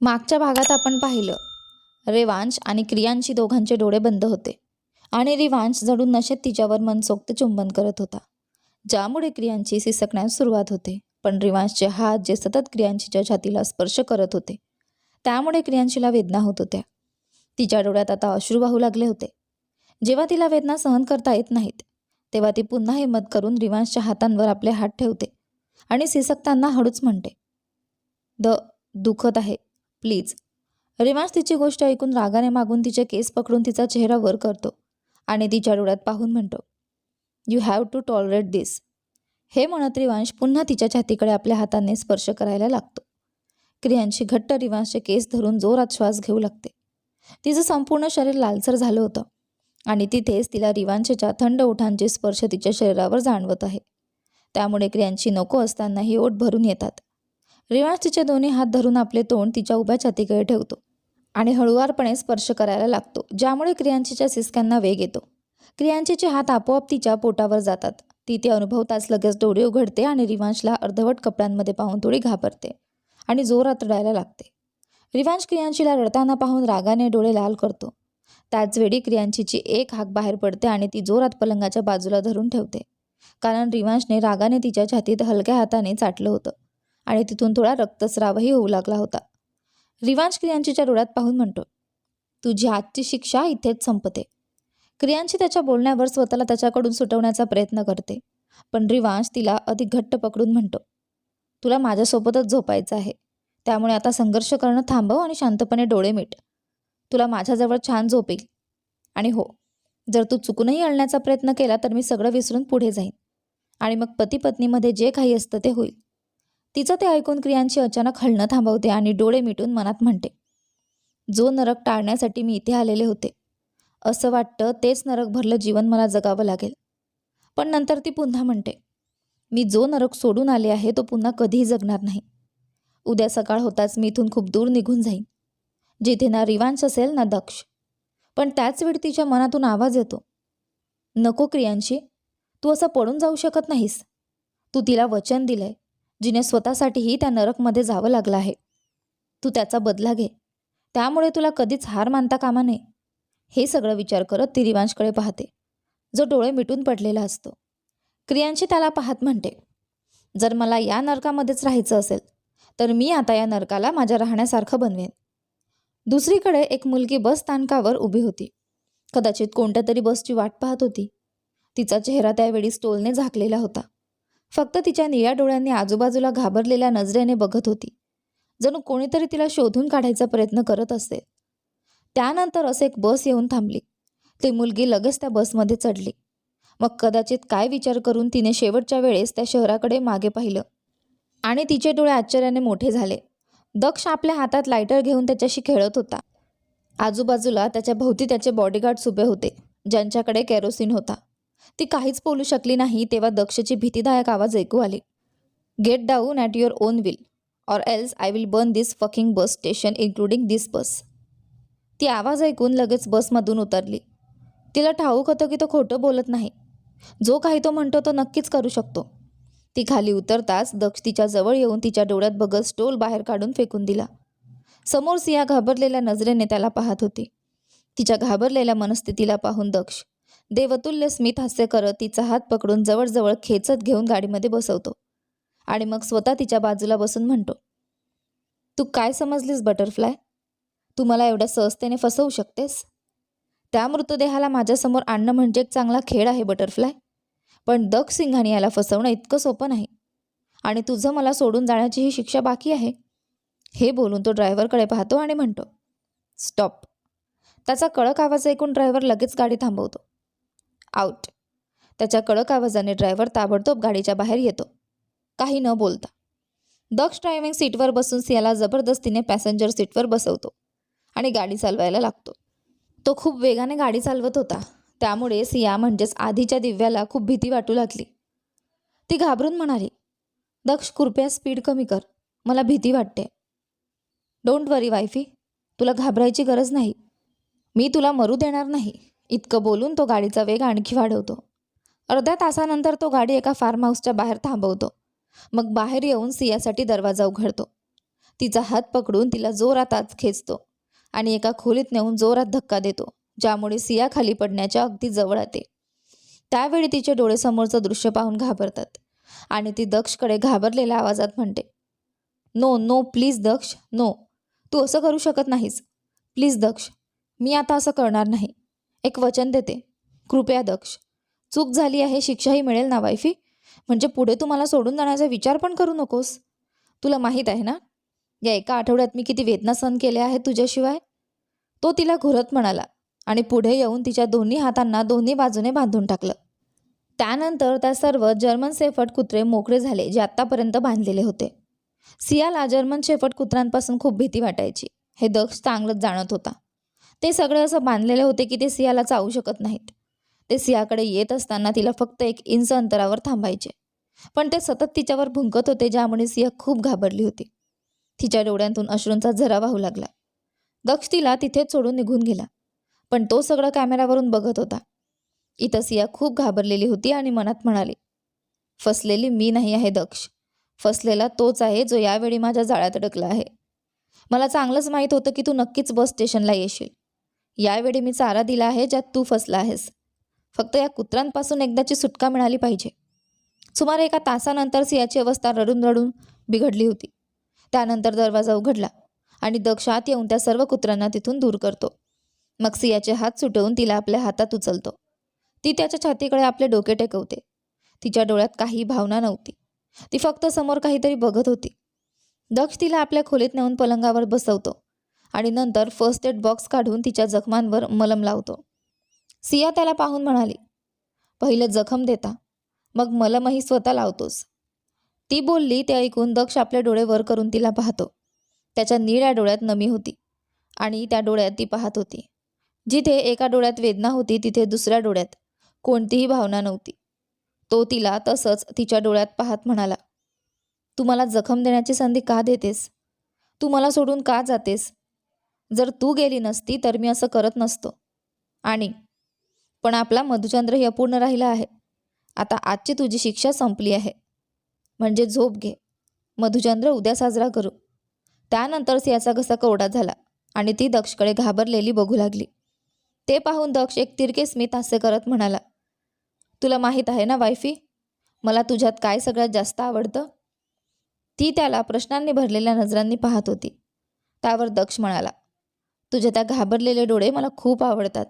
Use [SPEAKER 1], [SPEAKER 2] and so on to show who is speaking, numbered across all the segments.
[SPEAKER 1] मागच्या भागात आपण पाहिलं. रेवांश आणि क्रियांशी दोघांचे डोळे बंद होते. आणि रिवांश जडून नशेत तिच्यावर मनसोक्त चुंबन करत होता. ज्यामुळे क्रियांची सिसकण्यास सुरुवात होते. पण रिवांशचे हात जे सतत क्रियांशीच्या छातीला स्पर्श करत होते त्यामुळे क्रियांशीला वेदना होत होत्या. तिच्या डोळ्यात आता अश्रू वाहू लागले होते. जेव्हा तिला वेदना सहन करता येत नाहीत तेव्हा ती पुन्हा हिंमत करून रिवांशच्या हातांवर आपले हात ठेवते आणि सिसकताना हळूच म्हणते द दुखत आहे. प्लीज. रिवांश तिची गोष्ट ऐकून रागाने मागून तिचे केस पकडून तिचा चेहरा वर करतो आणि तिच्या डोळ्यात पाहून म्हणतो you have to tolerate this हे म्हणत रिवांश पुन्हा तिच्या छातीकडे आपल्या हाताने स्पर्श करायला लागतो. क्रियांशी घट्ट रिवांशचे केस धरून जोरात श्वास घेऊ लागते. तिचं संपूर्ण शरीर लालसर झालं होतं आणि तिथेच तिला रिवांशच्या थंड ओठांचे स्पर्श तिच्या शरीरावर जाणवत आहे. त्यामुळे क्रियांशी नको असतानाही ओठ भरून येतात. रिवांश तिचे दोन्ही हात धरून आपले तोंड तिच्या उभ्या छातीकडे ठेवतो आणि हळुवारपणे स्पर्श करायला लागतो ज्यामुळे क्रियांशीच्या सिसक्यांना वेग येतो. क्रियांशीचे हात आपोआप तिच्या पोटावर जातात. ती ते अनुभवताच लगेच डोळे उघडते आणि रिवांशला अर्धवट कपड्यांमध्ये पाहून थोडी घाबरते आणि जोरात रडायला लागते. रिवांश क्रियांशीला रडताना पाहून रागाने डोळे लाल करतो. त्याचवेळी क्रियांशीची एक हाक बाहेर पडते आणि ती जोरात पलंगाच्या बाजूला धरून ठेवते. कारण रिवांशने रागाने तिच्या छातीत हलक्या हाताने चाटलं होतं. आणि तिथून थोडा रक्तस्रावही होऊ लागला होता. रिवांश क्रियांशीच्या डोळ्यात पाहून म्हणतो तुझी आजची शिक्षा इथेच संपते. क्रियांशी त्याच्या बोलण्यावर स्वतःला त्याच्याकडून सुटवण्याचा प्रयत्न करते. पण रिवांश तिला अधिक घट्ट पकडून म्हणतो तुला माझ्यासोबतच झोपायचं आहे. त्यामुळे आता संघर्ष करणं थांबव आणि शांतपणे डोळे मिट. तुला माझ्याजवळ छान झोप येईल आणि हो जर तू चुकूनही आणण्याचा प्रयत्न केला तर मी सगळं विसरून पुढे जाईन. आणि मग पती पत्नीमध्ये जे काही असतं ते होईल. तिचं ते ऐकून क्रियांशी अचानक हलणं थांबवते आणि डोळे मिटून मनात म्हणते जो नरक टाळण्यासाठी मी इथे आलेले होते. असं वाटतं तेच नरक भरलं जीवन मला जगावं लागेल. पण नंतर ती पुन्हा म्हणते मी जो नरक सोडून आले आहे तो पुन्हा कधीही जगणार नाही. उद्या सकाळ होताच मी इथून खूप दूर निघून जाईन. जिथे ना रिवांश असेल ना दक्ष. पण त्याच वेळी तिच्या मनातून आवाज येतो नको क्रियांशी तू असं पडून जाऊ शकत नाहीस. तू तिला वचन दिलंय. जिने स्वतःसाठीही त्या नरकमध्ये जावं लागलं आहे. तू त्याचा बदला घे. त्यामुळे तुला कधीच हार मानता कामा नये. हे सगळं विचार करत ती रिवांशकडे पाहते. जो डोळे मिटून पडलेला असतो. क्रियांशी त्याला पाहत म्हणते जर मला या नरकामध्येच राहायचं असेल तर मी आता या नरकाला माझ्या राहण्यासारखं बनवेन. दुसरीकडे एक मुलगी बस स्थानकावर उभी होती. कदाचित कोणत्या तरी बसची वाट पाहत होती. तिचा चेहरा त्यावेळी स्टोलने झाकलेला होता. फक्त तिच्या निळ्या डोळ्यांनी आजूबाजूला घाबरलेल्या नजरेने बघत होती. जणू कोणीतरी तिला शोधून काढायचा प्रयत्न करत असते त्यानंतर असं एक बस येऊन थांबली. ती मुलगी लगेच त्या बसमध्ये चढली. मग कदाचित काय विचार करून तिने शेवटच्या वेळेस त्या शहराकडे मागे पाहिलं. आणि तिचे डोळे आश्चर्याने मोठे झाले. दक्ष आपल्या हातात लायटर घेऊन त्याच्याशी खेळत होता. आजूबाजूला त्याच्या भोवती त्याचे बॉडीगार्ड्स उभे होते ज्यांच्याकडे केरोसिन होता. ती काहीच बोलू शकली नाही तेव्हा दक्षची भीतीदायक आवाज ऐकू आली. Get down at your own will or else I will burn this fucking bus station including this bus ती आवाज ऐकून लगेच बसमधून उतरली. तिला ठाऊक होतं की तो खोटं बोलत नाही. जो काही तो म्हणतो तो नक्कीच करू शकतो. ती खाली उतरताच दक्ष तिच्या जवळ येऊन तिच्या डोळ्यात बघत स्टोल बाहेर काढून फेकून दिला. समोर सिया घाबरलेल्या नजरेने त्याला पाहत होती. तिच्या घाबरलेल्या मनस्थितीला पाहून दक्ष देवतुल्य स्मित हास्य करत तिचा हात पकडून जवळजवळ खेचत घेऊन गाडीमध्ये बसवतो. आणि मग स्वतः तिच्या बाजूला बसून म्हणतो तू काय समजलीस बटरफ्लाय? तू मला एवढ्या सहजतेने फसवू शकतेस? त्या मृतदेहाला माझ्यासमोर आणणं म्हणजे एक चांगला खेळ आहे बटरफ्लाय. पण दग सिंघाने याला फसवणं इतकं सोपं नाही. आणि तुझं मला सोडून जाण्याची ही शिक्षा बाकी आहे. हे बोलून तो ड्रायव्हरकडे पाहतो आणि म्हणतो स्टॉप. त्याचा कडक आवाज ऐकून ड्रायव्हर लगेच गाडी थांबवतो. आउट त्याच्या कडक आवाजाने ड्रायव्हर ताबडतोब गाडीच्या बाहेर येतो. काही न बोलता. दक्ष ड्रायव्हिंग सीटवर बसून सियाला जबरदस्तीने पॅसेंजर सीटवर बसवतो आणि गाडी चालवायला लागतो. तो खूप वेगाने गाडी चालवत होता. त्यामुळे सिया म्हणजेच आधीच्या दिव्याला खूप भीती वाटू लागली. ती घाबरून म्हणाली दक्ष कृपया स्पीड कमी कर. मला भीती वाटते. डोंट वरी वायफी तुला घाबरायची गरज नाही. मी तुला मरू देणार नाही. इतकं बोलून तो गाडीचा वेग आणखी वाढवतो. अर्ध्या तासानंतर तो गाडी एका फार्म हाऊसच्या बाहेर थांबवतो. मग बाहेर येऊन सियासाठी दरवाजा उघडतो. तिचा हात पकडून तिला जोरात आज खेचतो आणि एका खोलीत नेऊन जोरात धक्का देतो ज्यामुळे सिया खाली पडण्याच्या अगदी जवळ येते. त्यावेळी तिचे डोळेसमोरचं दृश्य पाहून घाबरतात आणि ती दक्षकडे घाबरलेल्या आवाजात म्हणते no no please Daksh no तू असं करू शकत नाहीस. प्लीज दक्ष मी आता असं करणार नाही. एक वचन देते. कृपया दक्ष. चूक झाली आहे शिक्षाही मिळेल ना वायफी म्हणजे पुढे तुम्हाला सोडून जाण्याचा विचार पण करू नकोस? तुला माहीत आहे ना? या एका आठवड्यात मी किती वेदना सहन केल्या आहेत तुझ्याशिवाय? तो तिला घुरत म्हणाला आणि पुढे येऊन तिच्या दोन्ही हातांना दोन्ही बाजूने बांधून टाकलं. त्यानंतर त्या सर्व जर्मन शेफट कुत्रे मोकळे झाले जे आत्तापर्यंत बांधलेले होते. सियाला जर्मन शेफट कुत्र्यांपासून खूप भीती वाटायची. हे दक्ष चांगलंच जाणत होता. ते सगळे असं बांधलेले होते की ते सियाला चावू शकत नाहीत. ते सियाकडे येत असताना तिला फक्त एक इंच अंतरावर थांबायचे. पण ते सतत तिच्यावर भुंकत होते ज्यामुळे सिया खूप घाबरली होती. तिच्या डोळ्यांतून अश्रूंचा झरा वाहू लागला. दक्ष तिला तिथेच सोडून निघून गेला. पण तो सगळं कॅमेऱ्यावरून बघत होता. इथं सिया खूप घाबरलेली होती आणि मनात म्हणाली फसलेली मी नाही आहे दक्ष. फसलेला तोच आहे जो यावेळी माझ्या जाळ्यात अडकला आहे. मला चांगलंच माहीत होतं की तू नक्कीच बस स्टेशनला येशील. यावेळी मी चारा दिला आहे ज्यात तू फसला आहेस. फक्त या कुत्र्यांपासून एकदाची सुटका मिळाली पाहिजे. सुमारे एका तासानंतर सियाची अवस्था रडून रडून बिघडली होती. त्यानंतर दरवाजा उघडला आणि दक्ष आत येऊन त्या सर्व कुत्र्यांना तिथून दूर करतो. मग सियाचे हात सुटवून तिला आपल्या हातात उचलतो. ती त्याच्या छातीकडे आपले डोके टेकवते. तिच्या डोळ्यात काही भावना नव्हती. ती फक्त समोर काहीतरी बघत होती. दक्ष तिला आपल्या खोलीत नेऊन पलंगावर बसवतो. आणि नंतर फर्स्ट एड बॉक्स काढून तिच्या जखमांवर मलम लावतो. सिया त्याला पाहून म्हणाली पहिलं जखम देता मग मलमही स्वतः लावतोस. ती बोलली ते ऐकून दक्ष आपले डोळे वर करून तिला पाहतो. त्याच्या निळ्या डोळ्यात नमी होती आणि त्या डोळ्यात ती पाहत होती. जिथे एका डोळ्यात वेदना होती तिथे दुसऱ्या डोळ्यात कोणतीही भावना नव्हती. तो तिला तसंच तिच्या डोळ्यात पाहत म्हणाला तू मला जखम देण्याची संधी का देतेस? तू मला सोडून का जातेस? जर तू गेली नसती तर मी असं करत नसतो. आणि पण आपला मधुचंद्र हे अपूर्ण राहिला आहे. आता आजची तुझी शिक्षा संपली आहे. म्हणजे झोप घे. मधुचंद्र उद्या साजरा करू. त्यानंतर सियाचा घसा कोरडा झाला आणि ती दक्षकडे घाबरलेली बघू लागली. ते पाहून दक्ष एक तिरके स्मित हास्य करत म्हणाला तुला माहीत आहे ना वायफी? मला तुझ्यात काय सगळ्यात जास्त आवडतं? ती त्याला प्रश्नांनी भरलेल्या नजरांनी पाहत होती. त्यावर दक्ष म्हणाला तुझे त्या घाबरलेले डोळे मला खूप आवडतात.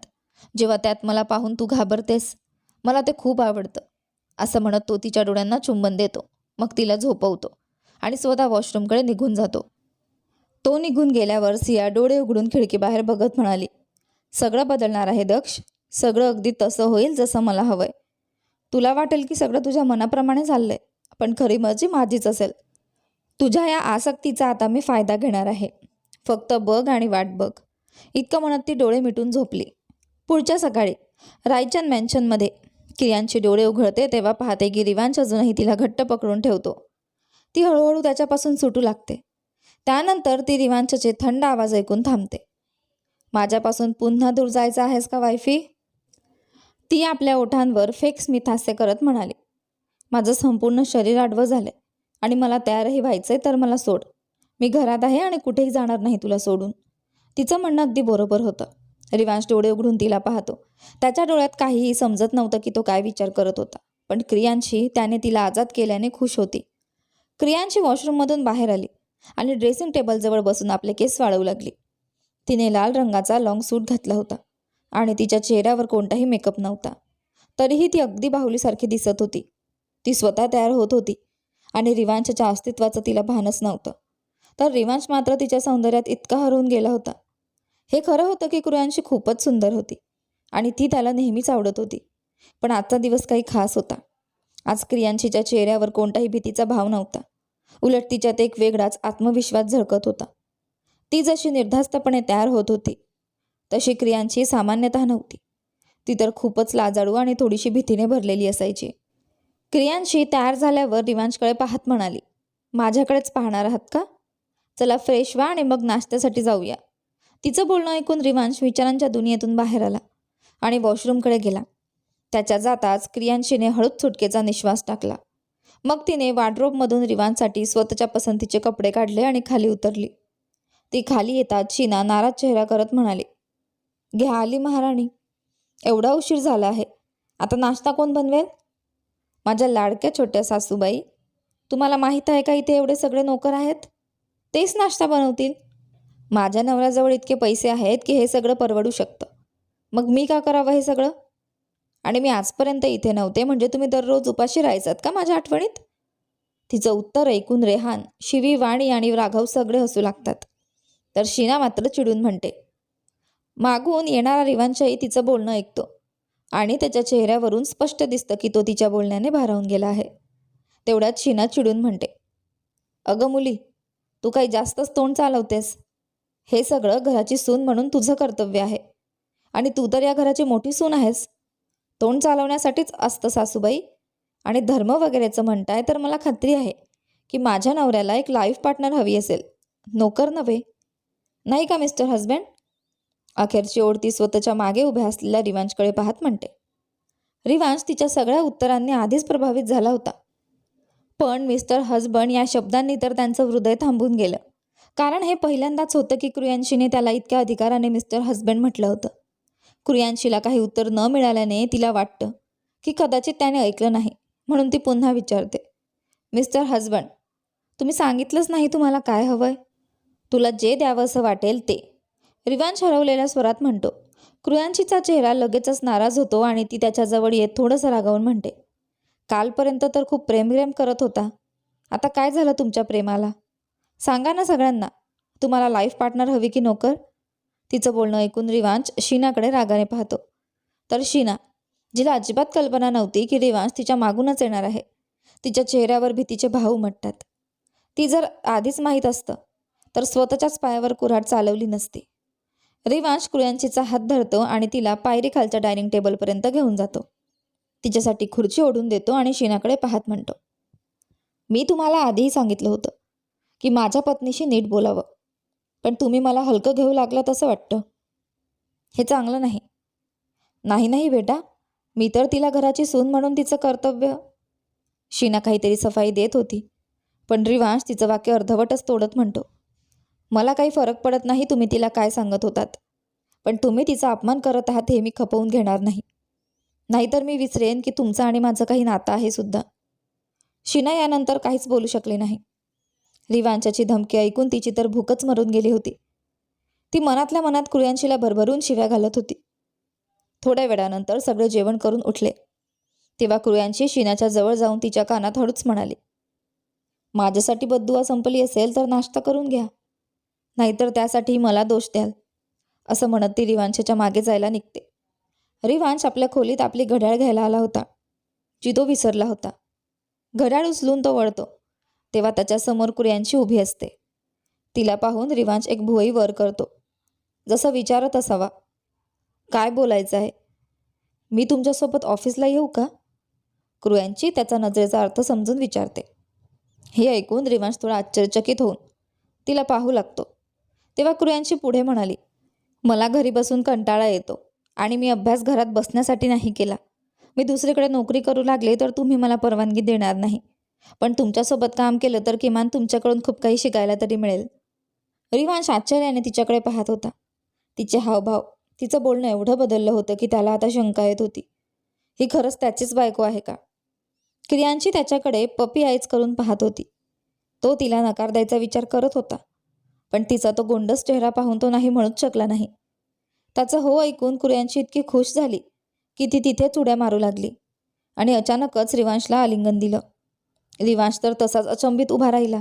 [SPEAKER 1] जेव्हा त्यात मला पाहून तू घाबरतेस मला ते खूप आवडतं. असं म्हणत तो तिच्या डोळ्यांना चुंबन देतो. मग तिला झोपवतो आणि स्वतः वॉशरूमकडे निघून जातो. तो निघून गेल्यावर सिया डोळे उघडून खिडकीबाहेर बघत म्हणाली सगळं बदलणार आहे दक्ष. सगळं अगदी तसं होईल जसं मला हवंय. तुला वाटेल की सगळं तुझ्या मनाप्रमाणे चाललंय पण खरी मर्जी माझीच असेल. तुझ्या या आसक्तीचा आता मी फायदा घेणार आहे. फक्त बघ आणि वाट बघ. इतकं म्हणत ती डोळे मिटून झोपली. पुढच्या सकाळी रायचंद मॅन्शनमध्ये कियांची डोळे उघडते तेव्हा पाहते की रिवांश अजूनही तिला घट्ट पकडून ठेवतो. ती हळूहळू त्याच्यापासून सुटू लागते. त्यानंतर ती रिवांशचे थंड आवाज ऐकून थांबते. माझ्यापासून पुन्हा दूर जायचं आहेस का वायफी? ती आपल्या ओठांवर फेक स्मिथास्य करत म्हणाली. माझं संपूर्ण शरीर आडवं झालंय आणि मला तयारही व्हायचंय तर मला सोड. मी घरात आहे आणि कुठेही जाणार नाही तुला सोडून. तिचं म्हणणं अगदी बरोबर होतं. रिवांश डोळे उघडून तिला पाहतो. त्याच्या डोळ्यात काहीही समजत नव्हतं की तो काय विचार करत होता. पण क्रियांशी त्याने तिला आजाद केल्याने खुश होती. क्रियांशी वॉशरूममधून बाहेर आली आणि ड्रेसिंग टेबलजवळ बसून आपले केस वाळवू लागली. तिने लाल रंगाचा लॉंग सूट घातला होता आणि तिच्या चेहऱ्यावर कोणताही मेकअप नव्हता. तरीही ती अगदी बाहुलीसारखी दिसत होती. ती स्वतः तयार होत होती आणि रिवांशच्या अस्तित्वाचं तिला भानच नव्हतं. तर रिवांश मात्र तिच्या सौंदर्यात इतका हरवून गेला होता. हे खरं होतं की क्रियांशी खूपच सुंदर होती. आणि ती त्याला नेहमीच आवडत होती. पण आजचा दिवस काही खास होता. आज क्रियांशीच्या चेहऱ्यावर कोणताही भीतीचा भाव नव्हता. उलट तिच्यात एक वेगळाच आत्मविश्वास झळकत होता. ती जशी निर्धास्तपणे तयार होत होती तशी क्रियांची सामान्यतः नव्हती. ती तर खूपच लाजाळू आणि थोडीशी भीतीने भरलेली असायची. क्रियांशी तयार झाल्यावर रिवांशकडे पाहत म्हणाली माझ्याकडेच पाहणार आहात का? चला फ्रेश व्हा आणि मग नाश्त्यासाठी जाऊया. तिचं बोलणं ऐकून रिवांश विचारांच्या दुनियेतून बाहेर आला आणि वॉशरूमकडे गेला. त्याच्या जाताच क्रियांशीने हळूच सुटकेचा निश्वास टाकला. मग तिने वार्डरोबमधून रिवांसाठी स्वतःच्या पसंतीचे कपडे काढले आणि खाली उतरली. ती खाली येताच शीना नाराज चेहरा करत म्हणाली घ्या आली महाराणी. एवढा उशीर झाला आहे. आता नाश्ता कोण बनवेल? माझ्या लाडक्या छोट्या सासूबाई. तुम्हाला माहीत आहे का इथे एवढे सगळे नोकर आहेत? तेच नाश्ता बनवतील. माझ्या नवऱ्याजवळ इतके पैसे आहेत की हे सगळं परवडू शकतं. मग मी का करावं हे सगळं? आणि मी आजपर्यंत इथे नव्हते म्हणजे तुम्ही दररोज उपाशी राहायचात का माझ्या आठवणीत? तिचं उत्तर ऐकून रेहान शिवी वाणी आणि राघव सगळे हसू लागतात. तर शीना मात्र चिडून म्हणते मागून येणारा रिवांशाही तिचं बोलणं ऐकतो. आणि त्याच्या चेहऱ्यावरून स्पष्ट दिसतं की तो तिच्या बोलण्याने भारावून गेला आहे. तेवढ्यात शीना चिडून म्हणते अगं मुली तू काही जास्तच तोंड चालवतेस. हे सगळं घराची सून म्हणून तुझं कर्तव्य आहे. आणि तू तर या घराची मोठी सून आहेस. तोंड चालवण्यासाठीच असतं सासूबाई. आणि धर्म वगैरेचं म्हणताय तर मला खात्री आहे की माझ्या नवऱ्याला एक लाईफ पार्टनर हवी असेल. नोकर नव्हे. नाही का मिस्टर हजबंड अखेरची ओढती स्वतःच्या मागे उभ्या असलेल्या रिवांशकडे पाहत म्हणते. रिवांश तिच्या सगळ्या उत्तरांनी आधीच प्रभावित झाला होता. पण मिस्टर हजबंड या शब्दांनी तर त्यांचं हृदय थांबून गेलं. कारण हे पहिल्यांदाच होतं की क्रियांशीने त्याला इतक्या अधिकाराने मिस्टर हजबंड म्हटलं होतं. क्रियांशीला काही उत्तर न मिळाल्याने तिला वाटतं की कदाचित त्याने ऐकलं नाही म्हणून ती पुन्हा विचारते. मिस्टर हजबंड तुम्ही सांगितलंच नाही तुम्हाला काय हवंय? तुला जे द्यावं असं वाटेल ते. रिवांश हरवलेल्या स्वरात म्हणतो. क्रियांशीचा चेहरा लगेचच नाराज होतो आणि ती त्याच्याजवळ येत थोडंसं रागावून म्हणते कालपर्यंत तर खूप प्रेमप्रेम करत होता. आता काय झालं तुमच्या प्रेमाला? सांगा ना सगळ्यांना तुम्हाला लाईफ पार्टनर हवी की नोकर? तिचं बोलणं ऐकून रिवांश शीनाकडे रागाने पाहतो. तर शीना जिला अजिबात कल्पना नव्हती की रिवांश तिच्या मागूनच येणार आहे. तिच्या चेहऱ्यावर भीतीचे भाव उमटतात. ती जर आधीच माहीत असतं तर स्वतःच्याच पायावर कुऱ्हाड चालवली नसती. रिवांश क्रियांशीचा हात धरतो आणि तिला पायरी खालच्या डायनिंग टेबलपर्यंत घेऊन जातो. तिच्यासाठी खुर्ची ओढून देतो आणि शीनाकडे पाहत म्हणतो मी तुम्हाला आधीही सांगितलं होतं की माझ्या पत्नीशी नीट बोलावं. पण तुम्ही मला हलकं घेऊ लागलात तसं वाटतं. हे चांगलं नाही. नाही नाही बेटा. मी तर तिला घराची सून म्हणून तिचं कर्तव्य. शीना काहीतरी सफाई देत होती. पण रिवांश तिचं वाक्य अर्धवटच तोडत म्हणतो. मला काही फरक पडत नाही तुम्ही तिला काय सांगत होतात. पण तुम्ही तिचा अपमान करत आहात हे मी खपवून घेणार नाही. नाहीतर मी विसरेन की तुमचं आणि माझं काही नातं आहे सुद्धा. शीना यानंतर काहीच बोलू शकले नाही. रिवांशाची धमकी ऐकून तिची तर भूकच मरून गेली होती. ती मनातल्या मनात कुळ्यांशीला भरभरून शिव्या घालत होती. थोड्या वेळानंतर सगळे जेवण करून उठले. तेव्हा कुळ्यांशी शीनाच्या जवळ जाऊन तिच्या कानात हळूच म्हणाली माझ्यासाठी बद्दुआ संपली असेल तर नाश्ता करून घ्या. नाहीतर त्यासाठी मला दोष द्याल. असं म्हणत ती रिवांशाच्या मागे जायला निघते. रिवांश आपल्या खोलीत आपली घड्याळ घ्यायला आला होता. जी तो विसरला होता. घड्याळ उचलून तो वळतो. तेव्हा त्याच्यासमोर कुर्यांशी उभी असते. तिला पाहून रिवांश एक भुवई वर करतो. जसं विचारत असावा. काय बोलायचं आहे? मी तुमच्यासोबत ऑफिसला येऊ का? क्रुयांची त्याचा नजरेचा अर्थ समजून विचारते. हे ऐकून रिवांश थोडा आश्चर्यचकित होऊन तिला पाहू लागतो. तेव्हा क्रुयांशी पुढे म्हणाली मला घरी बसून कंटाळा येतो आणि मी अभ्यास घरात बसण्यासाठी नाही केला. मी दुसरीकडे नोकरी करू लागले तर तुम्ही मला परवानगी देणार नाही. पण तुमच्यासोबत काम केलं तर किमान तुमच्याकडून खूप काही शिकायला तरी मिळेल. रिवांश आश्चर्याने तिच्याकडे पाहत होता. तिचे हावभाव तिचं बोलणं एवढं बदललं होतं की त्याला आता शंका येत होती. ही खरंच त्याचीच बायको आहे का? क्रियांशी त्याच्याकडे पपी आईच करून पाहत होती. तो तिला नकार द्यायचा विचार करत होता. पण तिचा तो गोंडस चेहरा पाहून तो नाही म्हणूच शकला नाही. त्याचं हो ऐकून क्रियांची इतकी खुश झाली की ती तिथेच उड्या मारू लागली. आणि अचानकच रिवांशला आलिंगन दिलं. रिवांश तर तसाच अचंबित उभा राहिला.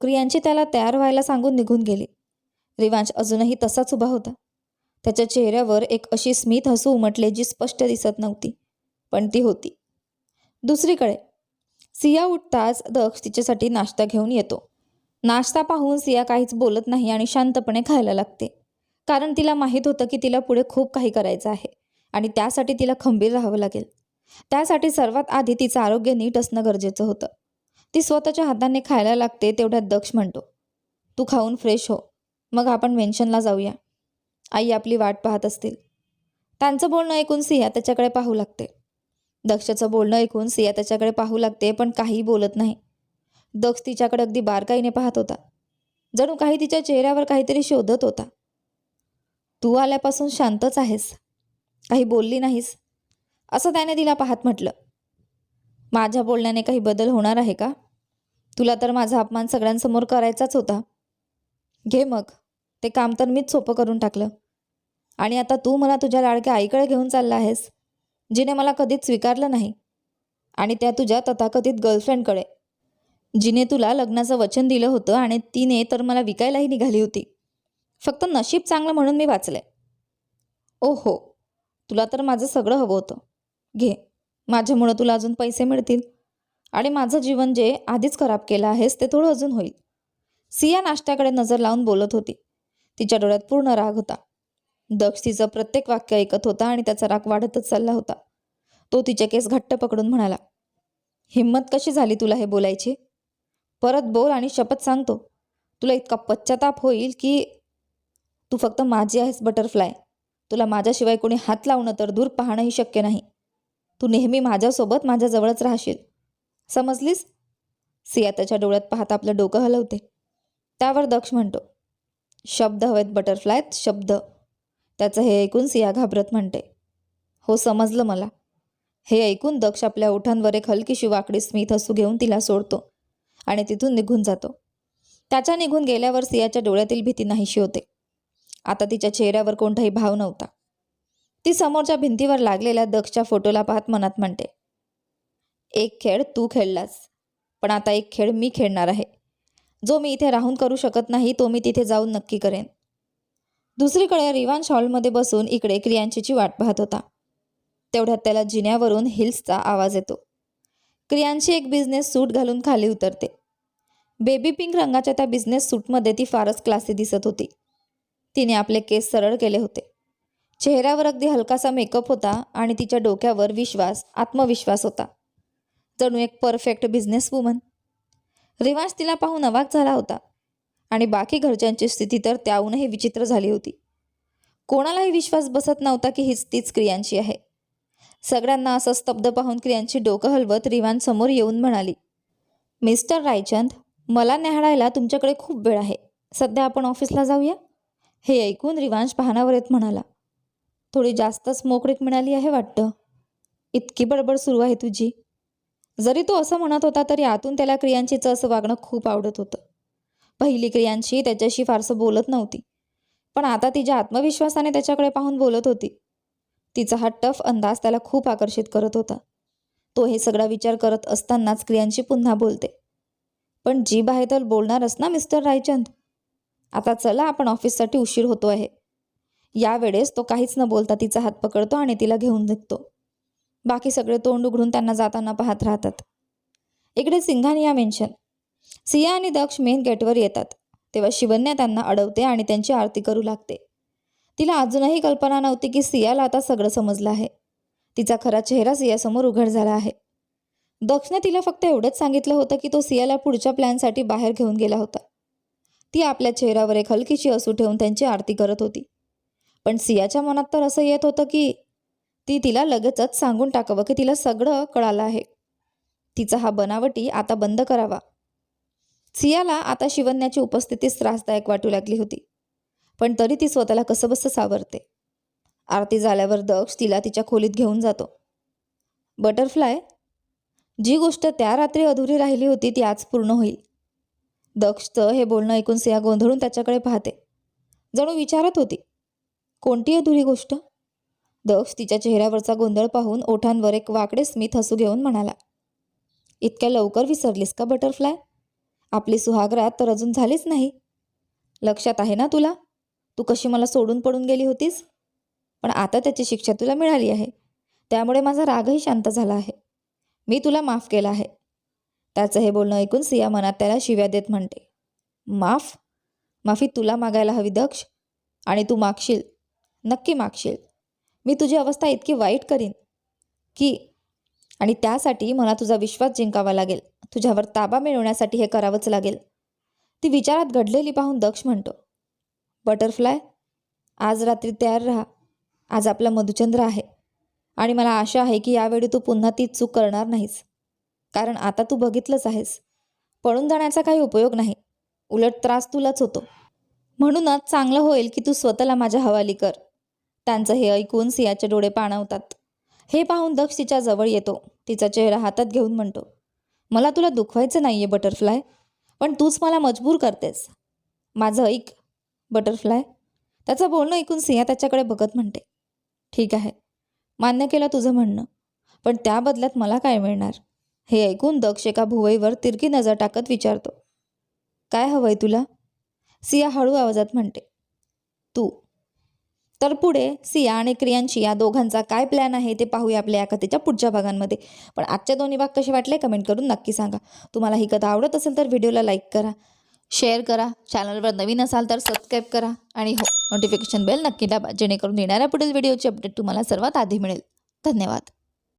[SPEAKER 1] क्रियांची त्याला तयार व्हायला सांगून निघून गेली. रिवांश अजूनही तसाच उभा होता. त्याच्या चेहऱ्यावर एक अशी स्मित हसू उमटले जी स्पष्ट दिसत नव्हती पण ती होती. दुसरीकडे सिया उठताच दक्ष तिच्यासाठी नाश्ता घेऊन येतो. नाश्ता पाहून सिया काहीच बोलत नाही आणि शांतपणे खायला लागते. कारण तिला माहीत होतं की तिला पुढे खूप काही करायचं आहे आणि त्यासाठी तिला खंबीर राहावं लागेल. त्यासाठी सर्वात आधी तिचं आरोग्य नीट असणं गरजेचं होतं. ती स्वतःच्या हाताने खायला लागते तेवढ्यात दक्ष म्हणतो तू खाऊन फ्रेश हो. मग आपण मेन्शनला जाऊया. आई आपली वाट पाहत असतील. त्यांचं बोलणं ऐकून सिया त्याच्याकडे पाहू लागते. दक्षचं बोलणं ऐकून सिया त्याच्याकडे पाहू लागते पण काहीही बोलत नाही. दक्ष तिच्याकडे अगदी बारकाईने पाहत होता. जणू काही तिच्या चेहऱ्यावर काहीतरी शोधत होता. तू आल्यापासून शांतच आहेस. काही बोलली नाहीस. असं त्याने तिला पाहत म्हटलं. माझ्या बोलण्याने काही बदल होणार आहे का? तुला तर माझा अपमान सगळ्यांसमोर करायचाच होता. घे मग. ते काम तर मीच सोपं करून टाकलं. आणि आता तू मला तुझ्या लाडक्या आईकडे घेऊन चालला आहेस जिने मला कधीच स्वीकारलं नाही. आणि त्या तुझ्या तथाकथित गर्लफ्रेंडकडे. जिने तुला लग्नाचं वचन दिलं होतं आणि तिने तर मला विकायलाही निघाली होती. फक्त नशीब चांगलं म्हणून मी वाचलंय. ओ हो तुला तर माझं सगळं हवं होतं. घे. माझ्यामुळं तुला अजून पैसे मिळतील. आणि माझं जीवन जे आधीच खराब केलं आहेस ते थोडं अजून होईल. सिया नाश्त्याकडे नजर लावून बोलत होती. तिच्या डोळ्यात पूर्ण राग होता. दक्ष तिचं प्रत्येक वाक्य ऐकत होता आणि त्याचा राग वाढतच चालला होता. तो तिचे केस घट्ट पकडून म्हणाला हिंमत कशी झाली तुला हे बोलायची? परत बोल आणि शपथ सांगतो. तुला इतका पश्चाताप होईल की तू फक्त माझी आहेस बटरफ्लाय. तुला माझ्याशिवाय कोणी हात लावणं तर दूर पाहणंही शक्य नाही. तू नेहमी माझ्यासोबत माझ्याजवळच राहशील. समजलीस? सिया त्याच्या डोळ्यात पाहता आपलं डोकं हलवते. त्यावर दक्ष म्हणतो. शब्द हवेत बटरफ्लायत शब्द. त्याचं हे ऐकून सिया घाबरत म्हणते. हो समजलं मला. हे ऐकून दक्ष आपल्या ओठांवर एक हलकीशी वाकडी स्मित हसू घेऊन तिला सोडतो आणि तिथून निघून जातो. त्याच्या निघून गेल्यावर सियाच्या डोळ्यातील भीती नाहीशी होते. आता तिच्या चेहऱ्यावर कोणताही भाव नव्हता. ती समोरच्या भिंतीवर लागलेल्या दक्षच्या फोटोला पाहत मनात म्हणते एक खेळ तू खेळलास पण आता एक खेळ मी खेळणार आहे. जो मी इथे राहून करू शकत नाही तो मी तिथे जाऊन नक्की करेन. दुसरीकडे रिवांश हॉलमध्ये बसून इकडे क्रियांशीची वाट पाहत होता. तेवढ्यात त्याला जिन्यावरून हिल्सचा आवाज येतो. क्रियांशी एक बिझनेस सूट घालून खाली उतरते. बेबी पिंक रंगाच्या त्या बिझनेस सूटमध्ये ती फारच क्लासी दिसत होती. तिने आपले केस सरळ केले होते. चेहऱ्यावर अगदी हलकासा मेकअप होता आणि तिच्या डोक्यावर विश्वास आत्मविश्वास होता. जणू एक परफेक्ट बिझनेस वुमन रिवांश तिला पाहून अवाक झाला होता. आणि बाकी घरच्यांची स्थिती तर त्याहूनही विचित्र झाली होती. कोणालाही विश्वास बसत नव्हता की हीच तीच क्रियांची आहे. सगळ्यांना असं स्तब्ध पाहून क्रियांची डोकं हलवत रिवान समोर येऊन म्हणाली मिस्टर रायचंद मला न्याहाळायला तुमच्याकडे खूप वेळ आहे. सध्या आपण ऑफिसला जाऊया? हे ऐकून रिवांश पाहण्यावर येत म्हणाला थोडी जास्तच मोकळीक मिळाली आहे वाटतं. इतकी बडबड सुरू आहे तुझी. जरी तो असं म्हणत होता तरी आतून त्याला क्रियांचीचं असं वागणं खूप आवडत होतं. पहिली क्रियांशी त्याच्याशी फारसं बोलत नव्हती. पण आता तिच्या आत्मविश्वासाने त्याच्याकडे पाहून बोलत होती तिचा हा टफ अंदाज त्याला खूप आकर्षित करत होता. तो हे सगळा विचार करत असतानाच क्रियांशी पुन्हा बोलते. पण जीभ आहे तर बोलणारच ना मिस्टर रायचंद? आता चला आपण ऑफिससाठी उशीर होतो आहे. यावेळेस तो काहीच न बोलता तिचा हात पकडतो आणि तिला घेऊन निघतो. बाकी सगळे तोंड उघडून त्यांना जाताना पाहत राहतात. इकडे सिंघानिया मेन्शन सिया आणि दक्ष मेन गेटवर येतात. तेव्हा शिवन्या त्यांना अडवते आणि त्यांची आरती करू लागते. तिला अजूनही कल्पना नव्हती की सियाला आता सगळं समजलं आहे. तिचा खरा चेहरा सियासमोर उघड झाला आहे. दक्षने तिला फक्त एवढंच सांगितलं होतं की तो सियाला पुढच्या प्लॅनसाठी बाहेर घेऊन गेला होता. ती आपल्या चेहऱ्यावर एक हलकीशी असू ठेवून त्यांची आरती करत होती. पण सियाच्या मनात तर असं येत होतं की ती तिला लगेचच सांगून टाकावं की तिला सगळं कळालं आहे. तिचा हा बनावटी आता बंद करावा. सियाला आता शिवन्याची उपस्थितीच त्रासदायक वाटू लागली होती पण तरी ती स्वतःला कसंबसं सावरते. आरती झाल्यावर दक्ष तिला तिच्या खोलीत घेऊन जातो. बटरफ्लाय? जी गोष्ट त्या रात्री अधुरी राहिली होती ती आज पूर्ण होईल. दक्षचं हे बोलणं ऐकून सिया गोंधळून त्याच्याकडे पाहते. जणू विचारत होती कोणती अधुरी गोष्ट? दक्ष तिच्या चेहऱ्यावरचा गोंधळ पाहून ओठांवर एक वाकडे स्मित हसू घेऊन म्हणाला इतक्या लवकर विसरलीस का बटरफ्लाय? आपली सुहागरात तर अजून झालीच नाही. लक्षात आहे ना तुला? तू कशी मला सोडून पडून गेली होतीस? पण आता त्याची शिक्षा तुला मिळाली आहे. त्यामुळे माझा रागही शांत झाला आहे. मी तुला माफ केला आहे. त्याचं हे बोलणं ऐकून सिया मनात त्याला शिव्या देत म्हणते माफ? माफी तुला मागायला हवी दक्ष. आणि तू मागशील. नक्की मागशील. मी तुझी अवस्था इतकी वाईट करीन की आणि त्यासाठी मला तुझा विश्वास जिंकावा लागेल. तुझ्यावर ताबा मिळवण्यासाठी हे करावंच लागेल. ती विचारात घडलेली पाहून दक्ष म्हणतो बटरफ्लाय आज रात्री तयार राहा. आज आपला मधुचंद्र आहे आणि मला आशा आहे की यावेळी तू पुन्हा ती चूक करणार नाहीस. कारण आता तू बघितलंच आहेस. पळून जाण्याचा काही उपयोग नाही. उलट त्रास तुलाच होतो. म्हणूनच चांगलं होईल की तू स्वतःला माझ्या हवाली कर. त्यांचं हे ऐकून सियाचे डोळे पाणवतात. हे पाहून दक्ष तिच्या जवळ येतो. तिचा चेहरा हातात घेऊन म्हणतो मला तुला दुखवायचं नाही आहे बटरफ्लाय. पण तूच मला मजबूर करतेस. माझं ऐक बटरफ्लाय. त्याचं बोलणं ऐकून सिया त्याच्याकडे बघत म्हणते ठीक आहे. मान्य केलं तुझं म्हणणं. पण त्या बदल्यात मला काय मिळणार? हे ऐकून दक्ष एका भुवईवर तिरकी नजर टाकत विचारतो काय हवंय तुला? सिया हळू आवाजात म्हणते तू तर पुढे सिया आणि क्रियांशी या दोघांचा काय प्लॅन आहे ते पाहूया आपल्या या कथेच्या पुढच्या भागांमध्ये. पण आजच्या दोन्ही भाग कसे वाटले कमेंट करून नक्की सांगा. तुम्हाला ही कथा आवडत असेल तर व्हिडिओला लाईक करा शेअर करा चॅनलवर नवीन असाल तर सबस्क्राईब करा आणि हो नोटिफिकेशन बेल नक्की दाबा जेणेकरून येणाऱ्या पुढील व्हिडिओची अपडेट तुम्हाला सर्वात आधी मिळेल. धन्यवाद.